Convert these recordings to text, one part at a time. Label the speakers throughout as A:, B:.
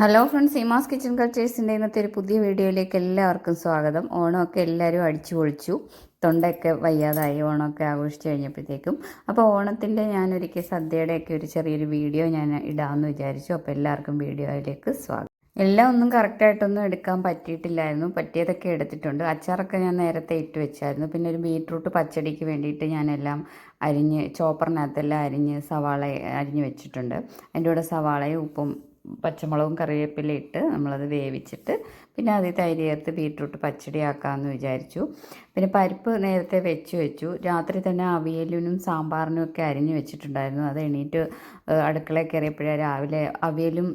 A: Hello friends Seema's kitchen കൾച്ചേഴ്സിന്റെ ഇന്നത്തെ ഒരു പുതിയ വീഡിയോയിലേക്ക് എല്ലാവർക്കും സ്വാഗതം. ഓണമൊക്കെ എല്ലാവരും അടിച്ചു പൊളിച്ചു. തൊണ്ടയൊക്കെ വയ്യാതായി ഓണമൊക്കെ ആഘോഷിച്ച് കഴിഞ്ഞപ്പോഴത്തേക്കും. അപ്പോൾ ഓണത്തിന്റെ ഞാനൊരിക്കൽ സദ്യയുടെയൊക്കെ ഒരു ചെറിയൊരു വീഡിയോ ഞാൻ ഇടാമെന്ന് വിചാരിച്ചു. അപ്പോൾ എല്ലാവർക്കും വീഡിയോയിലേക്ക് സ്വാഗതം. എല്ലാം ഒന്നും കറക്റ്റായിട്ടൊന്നും എടുക്കാൻ പറ്റിയിട്ടില്ലായിരുന്നു. പറ്റിയതൊക്കെ എടുത്തിട്ടുണ്ട്. അച്ചാറൊക്കെ ഞാൻ നേരത്തെ ഇട്ട് വെച്ചായിരുന്നു. പിന്നെ ഒരു ബീട്രൂട്ട് പച്ചടിക്ക് വേണ്ടിയിട്ട് ഞാനെല്ലാം അരിഞ്ഞ് ചോപ്പറിനകത്തെല്ലാം അരിഞ്ഞ് സവാള അരിഞ്ഞ് വെച്ചിട്ടുണ്ട്. അതിന്റെ കൂടെ സവാളയും ഉപ്പും പച്ചമുളകും കറിവേപ്പില ഇട്ട് നമ്മളത് വേവിച്ചിട്ട് പിന്നെ അതിൽ തൈര് ചേർത്ത് ബീട്രൂട്ട് പച്ചടി ആക്കാമെന്ന് വിചാരിച്ചു. പിന്നെ പരിപ്പ് നേരത്തെ വെച്ച് വെച്ചു. രാത്രി തന്നെ അവിയലിനും സാമ്പാറിനും ഒക്കെ അരിഞ്ഞ് വെച്ചിട്ടുണ്ടായിരുന്നു. അത് എണീറ്റ് അടുക്കളയിൽ കയറിയപ്പോഴേ രാവിലെ അവിയലും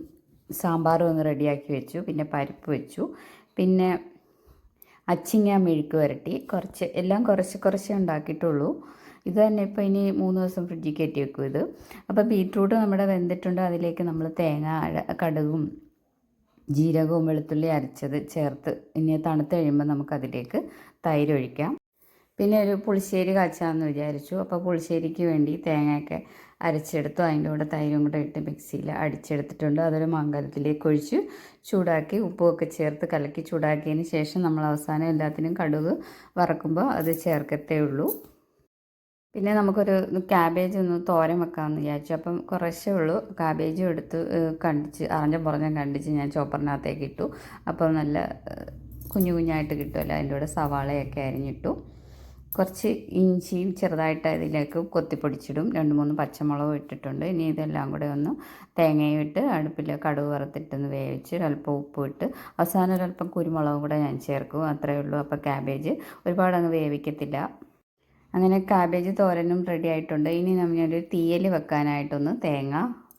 A: സാമ്പാറും ഒന്ന് റെഡിയാക്കി വെച്ചു. പിന്നെ പരിപ്പ് വെച്ചു. പിന്നെ അച്ചിങ്ങ മെഴുക്ക് വരട്ടി. കുറച്ച് എല്ലാം കുറച്ച് കുറച്ചേ ഉണ്ടാക്കിയിട്ടുള്ളൂ. ഇത് തന്നെ ഇപ്പോൾ ഇനി മൂന്ന് ദിവസം ഫ്രിഡ്ജിൽ കയറ്റി വെക്കും ഇത്. അപ്പോൾ ബീട്രൂട്ട് നമ്മുടെ വെന്തിട്ടുണ്ട്. അതിലേക്ക് നമ്മൾ തേങ്ങ കടുകും ജീരകവും വെളുത്തുള്ളി അരച്ചത് ചേർത്ത് ഇനി തണുത്ത് കഴിയുമ്പോൾ നമുക്കതിലേക്ക് തൈര് ഒഴിക്കാം. പിന്നെ ഒരു പുളിശ്ശേരി കാച്ചാന്ന് വിചാരിച്ചു. അപ്പോൾ പുളിശ്ശേരിക്ക് വേണ്ടി തേങ്ങയൊക്കെ അരച്ചെടുത്തു. അതിന്റെ കൂടെ തൈരും കൂടെ ഇട്ട് മിക്സിയിൽ അടിച്ചെടുത്തിട്ടുണ്ട്. അതൊരു മംഗലത്തിലേക്ക് ഒഴിച്ച് ചൂടാക്കി ഉപ്പുമൊക്കെ ചേർത്ത് കലക്കി ചൂടാക്കിയതിന് ശേഷം നമ്മൾ അവസാനം എല്ലാത്തിനും കടുക് വറക്കുമ്പോൾ അത് ചേർക്കത്തേ ഉള്ളൂ. പിന്നെ നമുക്കൊരു ക്യാബേജ് ഒന്ന് തോരൻ വെക്കാമെന്ന് വിചാരിച്ചു. അപ്പം കുറച്ചേ ഉള്ളൂ. ക്യാബേജും എടുത്ത് കണ്ടിച്ച് അറിഞ്ഞ പുറഞ്ഞം കണ്ടിച്ച് ഞാൻ ചോപ്പറിനകത്തേക്ക് ഇട്ടു. അപ്പം നല്ല കുഞ്ഞു കുഞ്ഞായിട്ട് കിട്ടുമല്ലോ. അതിന്റെ കൂടെ സവാളയൊക്കെ അരിഞ്ഞിട്ടു. കുറച്ച് ഇഞ്ചിയും ചെറുതായിട്ട് അതിലേക്ക് കൊത്തിപ്പൊടിച്ചിടും. രണ്ട് മൂന്ന് പച്ചമുളകും ഇട്ടിട്ടുണ്ട്. ഇനി ഇതെല്ലാം കൂടെ ഒന്ന് തേങ്ങയും ഇട്ട് അടുപ്പിൽ കടുക് വറുത്തിട്ടൊന്ന് വേവിച്ച് അല്പം ഉപ്പ് ഇട്ട് അവസാനം ഒരല്പം കുരുമുളകും കൂടെ ഞാൻ ചേർക്കും. അത്രയേ ഉള്ളൂ. അപ്പോൾ ക്യാബേജ് ഒരുപാട് അങ്ങ് വേവിക്കത്തില്ല. അങ്ങനെ കാബേജ് തോരനും റെഡി ആയിട്ടുണ്ട്. ഇനി നമ്മളൊരു തീയൽ വെക്കാനായിട്ടൊന്ന് തേങ്ങ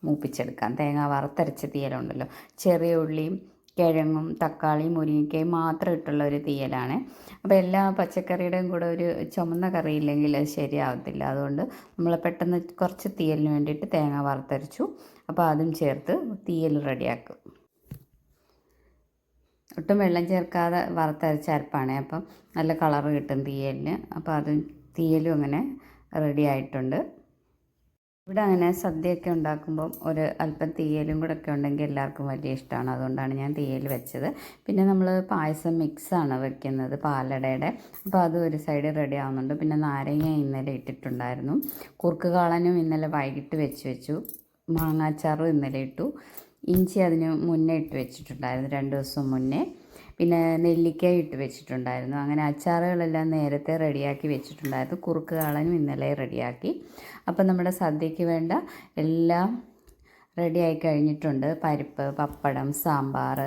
A: മൂപ്പിച്ചെടുക്കാം. തേങ്ങ വറുത്തരച്ച തീയലുണ്ടല്ലോ. ചെറിയ ഉള്ളിയും കിഴങ്ങും തക്കാളിയും മുരിങ്ങയ്ക്കയും മാത്രം ഇട്ടുള്ള ഒരു തീയലാണ്. അപ്പോൾ എല്ലാ പച്ചക്കറിയുടെയും കൂടെ ഒരു ചുമന്ന കറി ഇല്ലെങ്കിൽ അത് ശരിയാവത്തില്ല. അതുകൊണ്ട് നമ്മൾ പെട്ടെന്ന് കുറച്ച് തീയലിന് വേണ്ടിയിട്ട് തേങ്ങ വറുത്തരച്ചു. അപ്പോൾ അതും ചേർത്ത് തീയൽ റെഡിയാക്കും. ഒട്ടും വെള്ളം ചേർക്കാതെ വറുത്തരച്ച അരപ്പാണ്. അപ്പം നല്ല കളറ് കിട്ടും തീയലിന്. അപ്പോൾ അത് തീയലും അങ്ങനെ റെഡി ആയിട്ടുണ്ട്. ഇവിടെ അങ്ങനെ സദ്യയൊക്കെ ഉണ്ടാക്കുമ്പം ഒരു അല്പം തീയലും കൂടെ ഒക്കെ ഉണ്ടെങ്കിൽ എല്ലാവർക്കും വലിയ ഇഷ്ടമാണ്. അതുകൊണ്ടാണ് ഞാൻ തീയൽ വെച്ചത്. പിന്നെ നമ്മൾ പായസം മിക്സാണ് വെക്കുന്നത് പാലടയുടെ. അപ്പോൾ അത് ഒരു സൈഡ് റെഡി ആവുന്നുണ്ട്. പിന്നെ നാരങ്ങ ഇന്നലെ ഇട്ടിട്ടുണ്ടായിരുന്നു. കുറുക്ക് കാളനും ഇന്നലെ വൈകിട്ട് വെച്ച് വെച്ചു. മാങ്ങാച്ചാറും ഇന്നലെ ഇട്ടു. ഇഞ്ചി അതിന് മുന്നേ ഇട്ട് വെച്ചിട്ടുണ്ടായിരുന്നു. രണ്ട് ദിവസം മുന്നേ. പിന്നെ നെല്ലിക്ക ഇട്ട് വെച്ചിട്ടുണ്ടായിരുന്നു. അങ്ങനെ അച്ചാറുകളെല്ലാം നേരത്തെ റെഡിയാക്കി വെച്ചിട്ടുണ്ടായിരുന്നു. കുറുക്ക് കാളനും ഇന്നലെ റെഡിയാക്കി. അപ്പം നമ്മുടെ സദ്യയ്ക്ക് വേണ്ട എല്ലാം റെഡിയായി കഴിഞ്ഞിട്ടുണ്ട്. പരിപ്പ് പപ്പടം സാമ്പാർ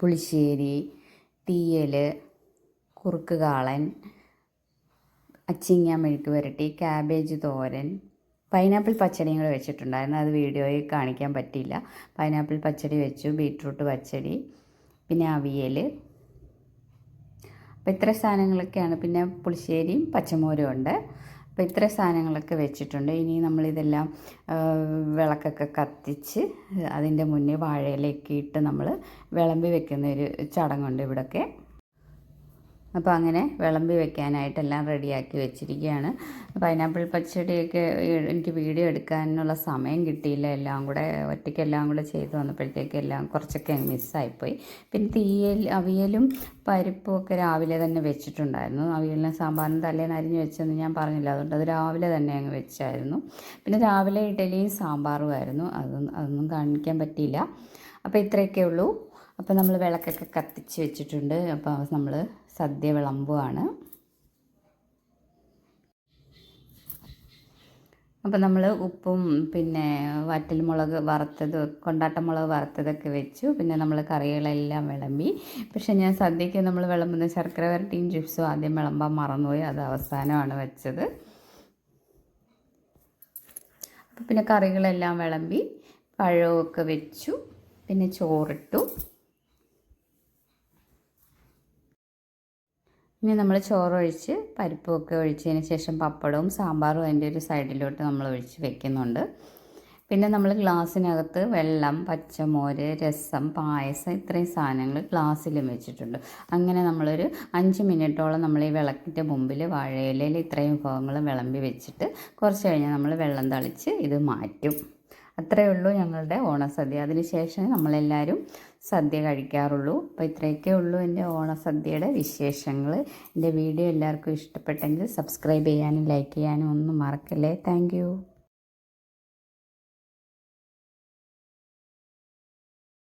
A: പുളിശ്ശേരി തീയൽ കുറുക്ക് കാളൻ അച്ചിങ്ങ മെഴുക്ക് പുരട്ടി ക്യാബേജ് തോരൻ. പൈനാപ്പിൾ പച്ചടിയും കൂടെ വെച്ചിട്ടുണ്ടായിരുന്നു. അത് വീഡിയോയിൽ കാണിക്കാൻ പറ്റിയില്ല. പൈനാപ്പിൾ പച്ചടി വെച്ചു ബീട്രൂട്ട് പച്ചടി. പിന്നെ അവിയൽ. അപ്പോൾ ഇത്ര സാധനങ്ങളൊക്കെയാണ്. പിന്നെ പുളിശ്ശേരിയും പച്ചമോരും ഉണ്ട്. അപ്പോൾ ഇത്ര സാധനങ്ങളൊക്കെ വെച്ചിട്ടുണ്ട്. ഇനി നമ്മളിതെല്ലാം വിളക്കൊക്കെ കത്തിച്ച് അതിന്റെ മുന്നേ വാഴയിലേക്ക് ഇട്ട് നമ്മൾ വിളമ്പി വെക്കുന്ന ഒരു ചടങ്ങുണ്ട് ഇവിടെയൊക്കെ അപ്പോൾ അങ്ങനെ വിളമ്പി വെക്കാനായിട്ടെല്ലാം റെഡിയാക്കി വെച്ചിരിക്കുകയാണ്. പൈനാപ്പിൾ പച്ചടിയൊക്കെ എനിക്ക് വീഡിയോ എടുക്കാനുള്ള സമയം കിട്ടിയില്ല. എല്ലാം കൂടെ ഒറ്റയ്ക്ക് എല്ലാം കൂടെ ചെയ്ത് വന്നപ്പോഴത്തേക്ക് എല്ലാം കുറച്ചൊക്കെ മിസ്സായിപ്പോയി. പിന്നെ തീയൽ അവിയലും പരിപ്പും ഒക്കെ രാവിലെ തന്നെ വെച്ചിട്ടുണ്ടായിരുന്നു. അവിയലിനെ സാമ്പാറിന് തലേന്ന് അരിഞ്ഞ് വെച്ചെന്ന് ഞാൻ പറഞ്ഞില്ല. അതുകൊണ്ട് അത് രാവിലെ തന്നെ അങ്ങ് വെച്ചായിരുന്നു. പിന്നെ രാവിലെ ഇഡലിയും സാമ്പാറും ആയിരുന്നു. അതൊന്നും അതൊന്നും കാണിക്കാൻ പറ്റിയില്ല. അപ്പോൾ ഇത്രയൊക്കെ ഉള്ളൂ. അപ്പോൾ നമ്മൾ വിളക്കൊക്കെ കത്തിച്ച് വെച്ചിട്ടുണ്ട്. അപ്പോൾ നമ്മൾ സദ്യ വിളമ്പുവാണ്. അപ്പോൾ നമ്മൾ ഉപ്പും പിന്നെ വറ്റൽമുളക് വറുത്തത് കൊണ്ടാട്ടമുളക് വറുത്തതൊക്കെ വെച്ചു. പിന്നെ നമ്മൾ കറികളെല്ലാം വിളമ്പി. പക്ഷേ ഞാൻ സദ്യയ്ക്ക് നമ്മൾ വിളമ്പുന്ന ശർക്കര വരട്ടിയും ചിപ്സും ആദ്യം വിളമ്പാൻ മറന്നുപോയി. അത് അവസാനമാണ് വെച്ചത്. അപ്പോൾ പിന്നെ കറികളെല്ലാം വിളമ്പി പഴമൊക്കെ വെച്ചു. പിന്നെ ചോറിട്ടു. ഇനി നമ്മൾ ചോറൊഴിച്ച് പരിപ്പൊക്കെ ഒഴിച്ചതിന് ശേഷം പപ്പടവും സാമ്പാറും അതിന്റെ ഒരു സൈഡിലോട്ട് നമ്മൾ ഒഴിച്ച് വെക്കുന്നുണ്ട്. പിന്നെ നമ്മൾ ഗ്ലാസ്സിനകത്ത് വെള്ളം പച്ചമോര് രസം പായസം ഇത്രയും സാധനങ്ങൾ ഗ്ലാസ്സിലും വെച്ചിട്ടുണ്ട്. അങ്ങനെ നമ്മളൊരു അഞ്ച് മിനിറ്റോളം നമ്മൾ ഈ വിളക്കിന്റെ മുമ്പിൽ വാഴയിലയിൽ ഇത്രയും വിഭവങ്ങൾ വിളമ്പി വെച്ചിട്ട് കുറച്ച് കഴിഞ്ഞാൽ നമ്മൾ വെള്ളം തളിച്ച് ഇത് മാറ്റും. അത്രയേ ഉള്ളൂ ഞങ്ങളുടെ ഓണസദ്യ. അതിനുശേഷം നമ്മളെല്ലാവരും സദ്യ കഴിക്കാറുള്ളൂ. അപ്പോൾ ഇത്രയൊക്കെ ഉള്ളൂ എന്റെ ഓണസദ്യയുടെ വിശേഷങ്ങൾ. എന്റെ വീഡിയോ എല്ലാവർക്കും ഇഷ്ടപ്പെട്ടെങ്കിൽ സബ്സ്ക്രൈബ് ചെയ്യാനും ലൈക്ക് ചെയ്യാനും ഒന്നും മറക്കല്ലേ. താങ്ക്